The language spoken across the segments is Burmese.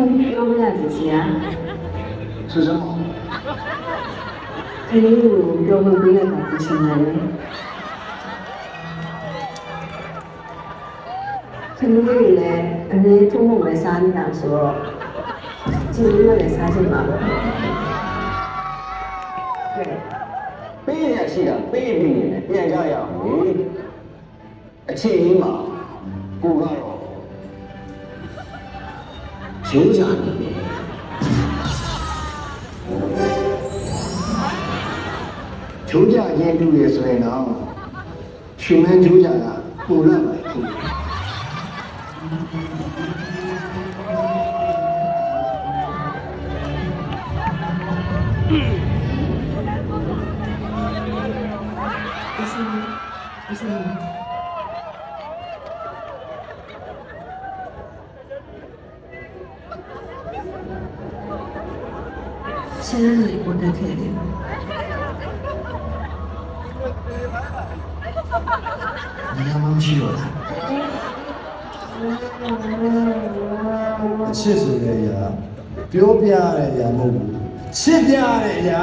我不要这些。是真的。哎呦，要不不要这些了。他们这里呢，他们中午没杀你大叔，今天又得杀谁了？白天去的，白天变相养的。အချိန်ကြီးမှာကိုကတော့ရိုးရာနေတယ်ချိုးကြရင်တူရယ်ဆိုရင်တော့ရှင်မန်းချိုးကြတာပူလာပါဘူးရှမ်းတွေပို့တက်ခဲ့တယ်你要忘记我了。ချစ်ဆိုတဲ့အရာပြောပြရတဲ့အရာမဟုတ်ဘူးချစ်ပြရတဲ့အရာ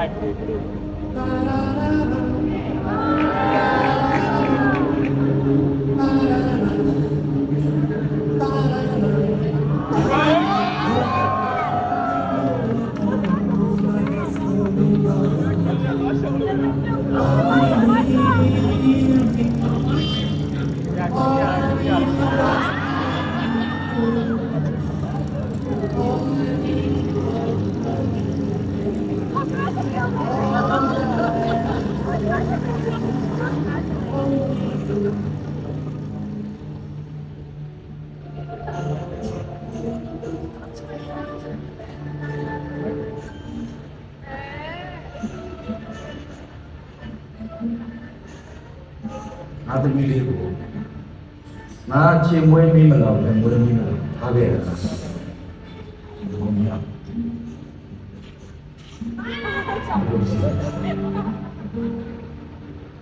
Bye. 나도 믿고 나제 모에 미물라고 내 모에 미물라 하베라 누구냐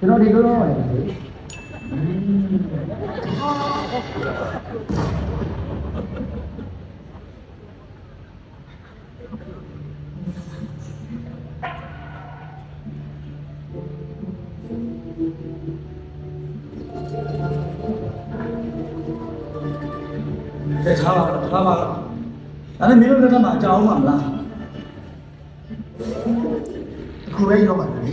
그런 이거는 တဲ့ထားပါတော့ထားပါတော့ဒါနဲ့မင်းတို့လက်ထက်မှာအကြောင်းမှမလားအခုပဲရောက်ပါလေ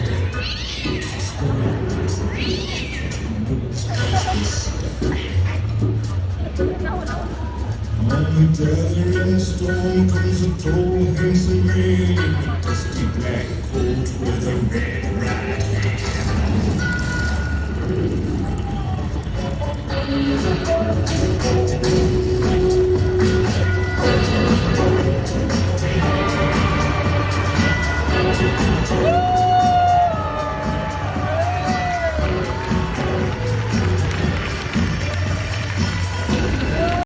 Like a gathering storm comes a tall, handsome man in a dusty black coat with a red right hand.